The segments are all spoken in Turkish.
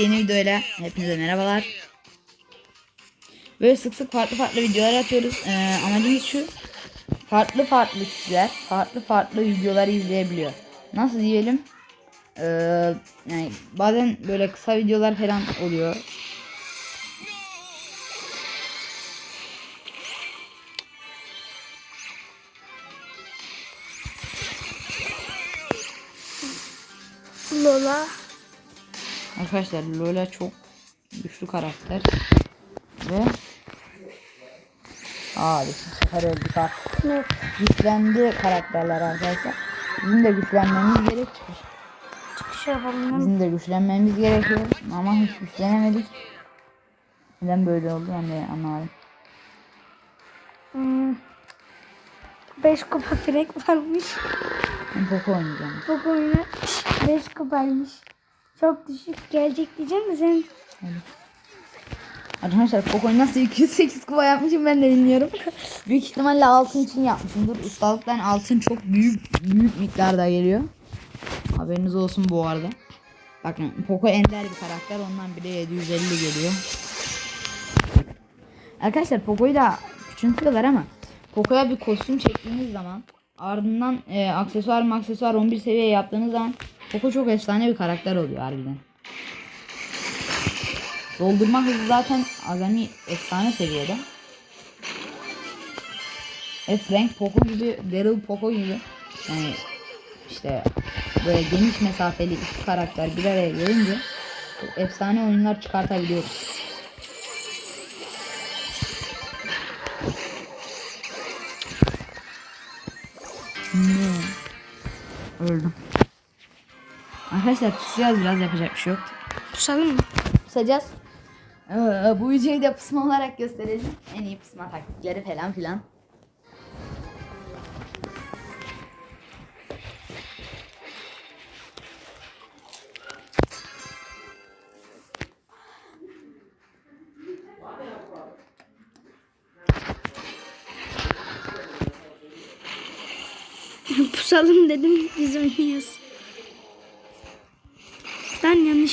Yeni videoyla hepinize merhabalar. Böyle sık sık farklı farklı videolar atıyoruz. Ee, amacımız şu. Farklı farklı kişiler farklı farklı videoları izleyebiliyor. Nasıl diyelim? Ee, yani bazen böyle kısa videolar falan oluyor. Lola. Arkadaşlar Lola çok güçlü karakter. Ve Abi sefer öldük artık. Ne? Güçlendi karakterler arkadaşlar. Bizim de güçlenmemiz gerek. Çıkış yapalım. Bizim de güçlenmemiz gerekiyor ama hiç güçlenemedik. Neden böyle oldu ben de anlamadım. Hmm. 5 kupa direkt varmış. Poco oynayacağım. Bu oyuna 5 kupaymış. Çok düşük gelecek diyeceğim de sen Arkadaşlar Poco'yu nasıl 208 kupa yapmışım ben de bilmiyorum. büyük ihtimalle altın için yapmışımdır. Ustalıktan altın çok büyük büyük miktarda geliyor. Haberiniz olsun bu arada. Bakın Poco ender bir karakter ondan bile 750 geliyor. Arkadaşlar Poco'yu da küçümsüyorlar ama Poco'ya bir kostüm çektiğiniz zaman ardından e, aksesuar aksesuar 11 seviye yaptığınız zaman Poco çok efsane bir karakter oluyor harbiden. Doldurma hızı zaten azami efsane seviyede. F rank Poco gibi, Daryl Poco gibi yani işte böyle geniş mesafeli iki karakter bir araya gelince efsane oyunlar çıkartabiliyoruz. Ne? Öldüm. Arkadaşlar pusacağız biraz yapacak bir şey yok. pusalım mı? Pusacağız. Ee, bu videoyu da pısma olarak göstereceğim. En iyi pısma taktikleri falan filan. pusalım dedim biz oynuyoruz.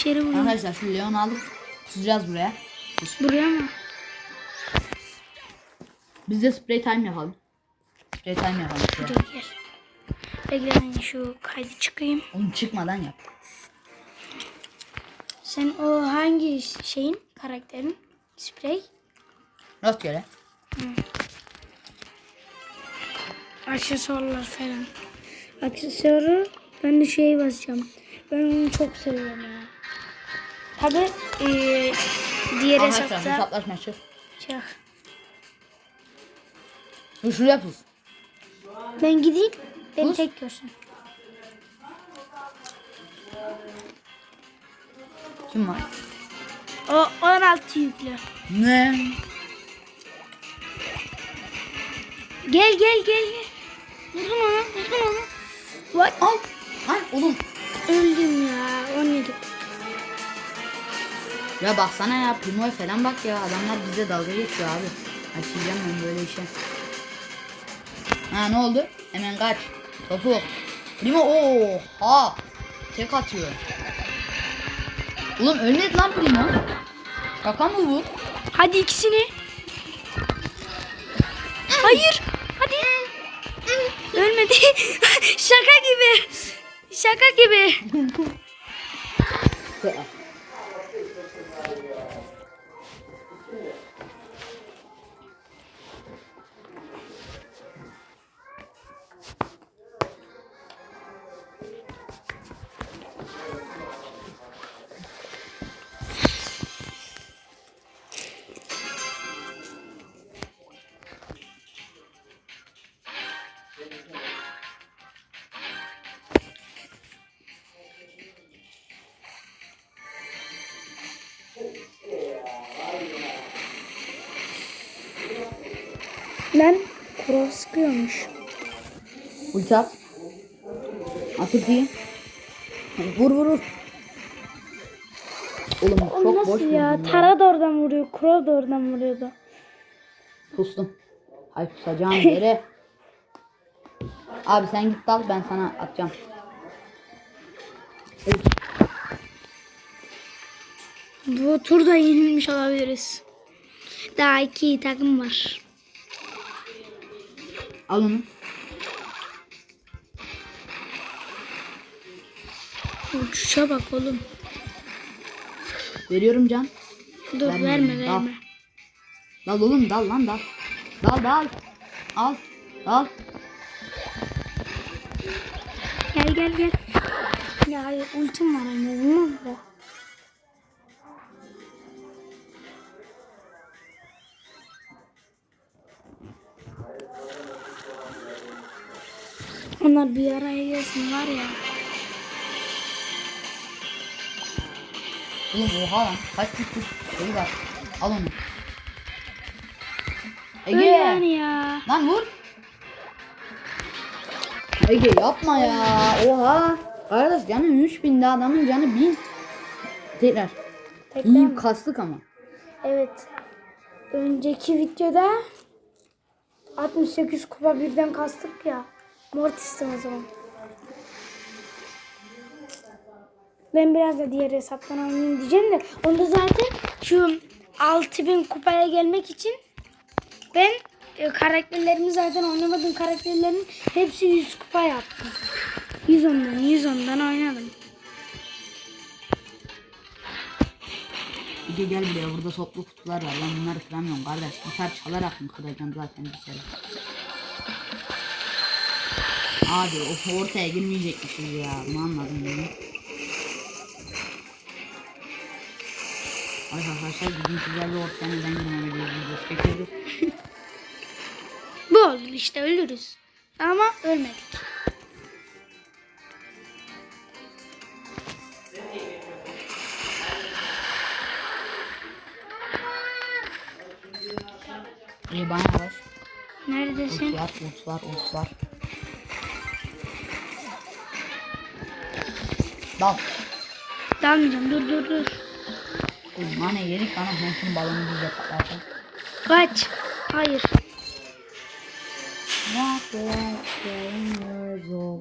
Yanlış yere vuruyorum. Arkadaşlar şu Leon aldık. Pusacağız buraya. Buraya mı? Biz de spray time yapalım. Spray time yapalım. şuraya. Buraya gel. Bekle ben şu kaydı çıkayım. Oğlum çıkmadan yap. Sen o hangi şeyin karakterin? Sprey? Rastgele. Aksesuarlar falan. Aksesuarı ben de şey basacağım. Ben onu çok seviyorum ya. Tabi eee diğer hesapta hesaplaşma çık. çık. Şuraya pus. Ben gideyim beni Dur. tek görsün. Kim var? O 16 yüklü. Ne? Gel gel gel gel. Vurdum onu vurdum onu. Vay Al. Al oğlum. öldüm ya 17. Ya baksana ya Primo'ya falan bak ya. Adamlar bize dalga geçiyor abi. Açacağım ben böyle işe. Ha ne oldu? Hemen kaç. Topuk. Primo oha. Tek atıyor. Oğlum ölmedi lan Primo. Şaka mı bu? Hadi ikisini. Hayır. Hadi. Ölmedi. Şaka gibi. Şaka gibi. Lan kuro sıkıyormuş. Ulti at. At ultiyi. Vur vur vur. Oğlum O çok boş nasıl ya? vurdun Tara da oradan vuruyor. Kuro da oradan vuruyordu. Pustum. Ay pusacağım yere. Abi sen git dal ben sana atacağım. Evet. Bu turda yenilmiş olabiliriz. Daha iki takım var. Al onu. Uçuşa bak oğlum. Veriyorum can. Dur Verme, verme dal. verme. Dal oğlum dal lan dal. Dal dal. Al. Dal. Gel gel gel. Ya hayır ultim var anne olmaz da. Onlar bir araya gelsin var ya. Oğlum oha lan. Kaç küçük şey var. Al onu. Ege. Öyle yani ya. Lan vur. Ege yapma ya. Oha. Kardeş canı 3000 de adamın canı 1000. Tekrar. Tekrar İyi mı? kastık ama. Evet. Önceki videoda 68 kupa birden kastık ya. Mortis'tim o zaman. Ben biraz da diğer hesaptan oynayayım diyeceğim de onda zaten şu 6000 kupaya gelmek için ben e, karakterlerimi zaten oynamadığım karakterlerin hepsi 100 kupa yaptım. 110'dan 110'dan oynadım. Ege gel buraya burada toplu kutular var. Ben bunları kıramıyorum kardeş. Gitar çalarak mı kıracağım zaten bir kere. Abi o ortaya girmeyecekmişiz ya. Bunu anladım ben. Ay arkadaşlar bugün güzel bir ortaya neden girmemeliyiz? Peki Bu oldu işte ölürüz. Ama ölmedik. İyi bana yavaş. Neredesin? Ult var, ult var, ult var. Dal. Dalmayacağım dur dur dur. Bana yedik bana hortum balonu bize patlarsa. Kaç. Hayır. What like years old.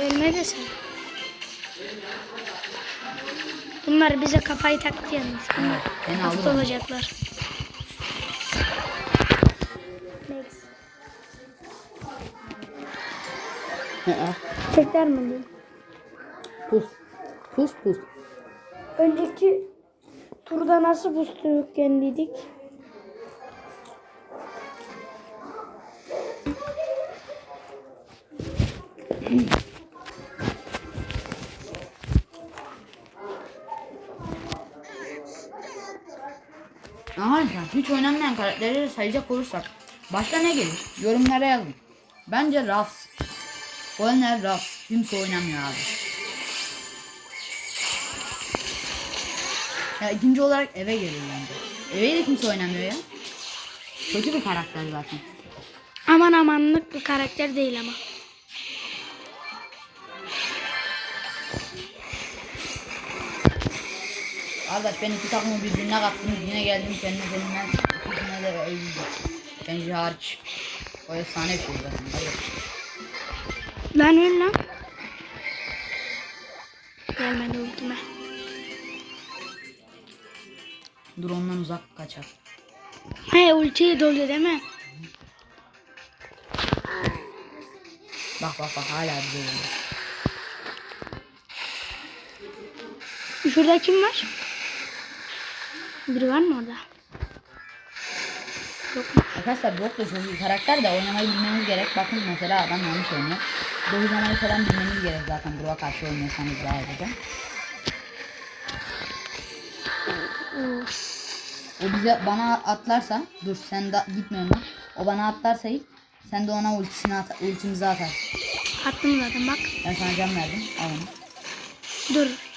Ölme de sen. Bunlar bize kafayı taktı yalnız. Bunlar ben hasta aldım. olacaklar. Tekrar mı diyeyim? Pus. Pus pus. Önceki turda nasıl boost'u yenildik? Hiç oynanmayan karakterleri sayacak olursak başta ne gelir? Yorumlara yazın. Bence Rafs. Oynar Rafs. Kimse oynamıyor abi. Ya ikinci olarak eve geliyor bence. Eve de kimse oynamıyor ya. Kötü bir karakter zaten. Aman amanlık bir karakter değil ama. Arkadaş ben iki takımı birbirine kattınız yine geldim seninle seninle ikisine de eğildim. Bence hariç. O efsane bir şey zaten. Lan öl lan. Gelmedi ultime. Dur ondan uzak kaçar. He ultiyi doluyor değil mi? Bak bak bak hala bize geliyor. Şurada kim var? Biri var mı orada? Yok mu? Arkadaşlar Brock da çok iyi karakter de oynamayı bilmeniz gerek. Bakın mesela adam yanlış oynuyor. Dojlamayı falan bilmeniz gerek zaten Brock'a karşı oynuyorsanız daha ayrıca. O bize bana atlarsa dur sen de gitmiyorsun lan. O bana atlarsa ilk sen de ona ultisini at, ultimizi atarsın. Attım zaten bak. Ben sana can verdim. Al onu. Dur.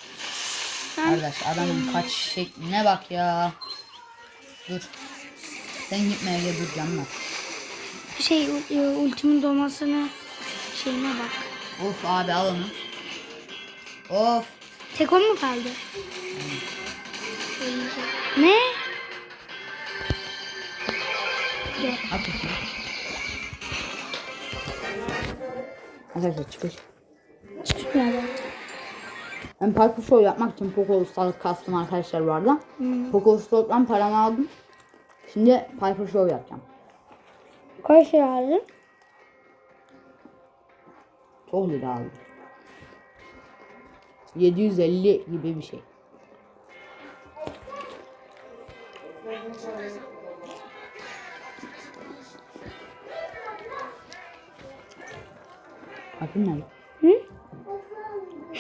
Kardeş adamın kaç şekline bak ya. Dur. Sen gitmeye gel dur can ver. şey e, ultimin dolmasını şeyine bak. Of abi al onu. Of. Tek o mu kaldı? Ne? De. At bakayım. Arkadaşlar çıkış. Çıkmıyor adam. Ben parkur show yapmak için Poco ustalık kastım arkadaşlar bu arada. Hmm. Poco ustalıktan paramı aldım. Şimdi parkur show yapacağım. Kaç lira aldın? Çok lira aldım. 750 gibi bir şey. Bakın nerede? Hı?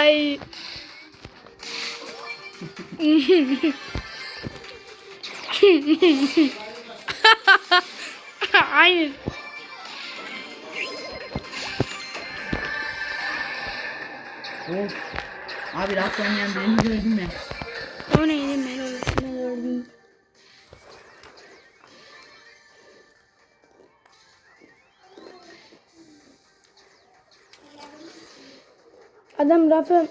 Ay. Aynen. Of. Abi rahat oynayan birini gördüm ya. O neydi Adam Rafa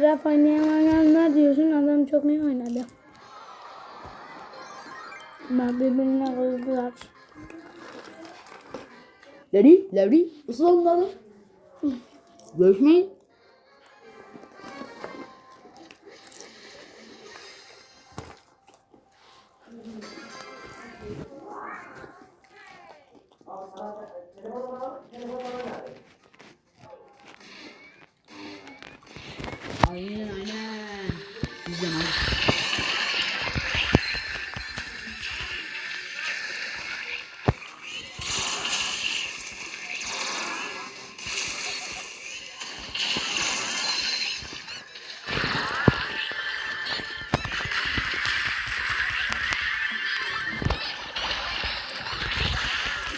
Rafa oynayanlar diyorsun adam çok iyi oynadı. Bak birbirine koydular. Larry, Larry, ıslanmadı. Görüşmeyin.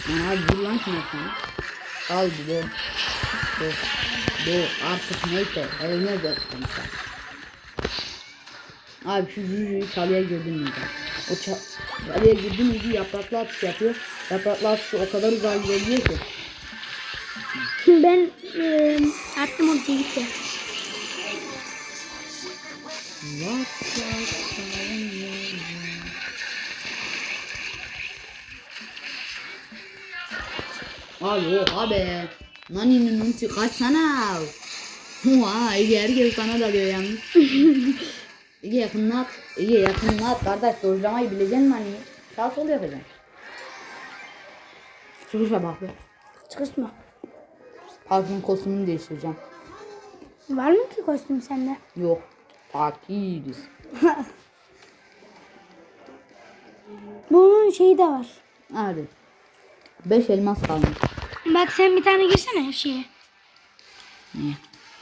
Lan abi dur lan şuna sen. Al de. Dur. Dur artık neyse. Eline döktüm sen. Abi şu Juju'yu çalıya girdin miydi? O ça çalıya girdin miydi yapraklı atış yapıyor. Yapraklı atışı o kadar uzağa gidebiliyor ki. Ben e, attım o gitti. What the Abi oha be. Nani'nin ulti kaçsana. Oha Ege herkes sana dalıyor yalnız. Ege yakınına at. Ege yakınına at kardeş. Dojlamayı bileceksin Nani'yi. Sağ sol yapacaksın. Çıkışa bak be. Çıkışma. Parfüm kostümünü değiştireceğim. Var mı ki kostüm sende? Yok. Fakiriz. Bunun şeyi de var. Hadi. 5 elmas kalmış. Bak sen bir tane girsene şeye. Niye?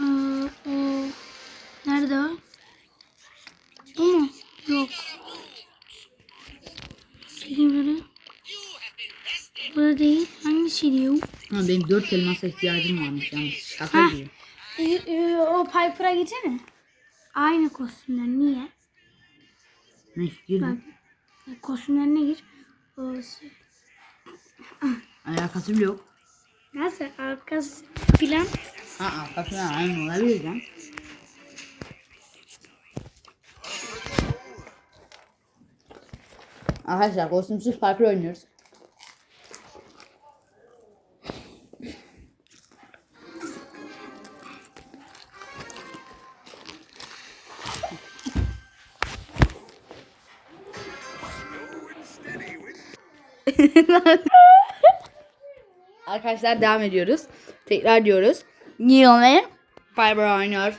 Ee, o, nerede o? Bu mu? Yok. Böyle. Burada değil. Hangisi diyor? Ha, benim 4 elmasa ihtiyacım varmış yalnız. Şaka Ha. gibi. Ee, e, o Piper'a gitsene. Aynı kostümler. Niye? Ne Bak. girdim. e, Kostümlerine gir. O, şey- Alakası bile yok. Nasıl? Arkası plan. Ha arkasına aynı olabilir lan. Arkadaşlar kostümsüz Piper oynuyoruz. Arkadaşlar devam ediyoruz. Tekrar diyoruz. Neon ve Piper oynuyor.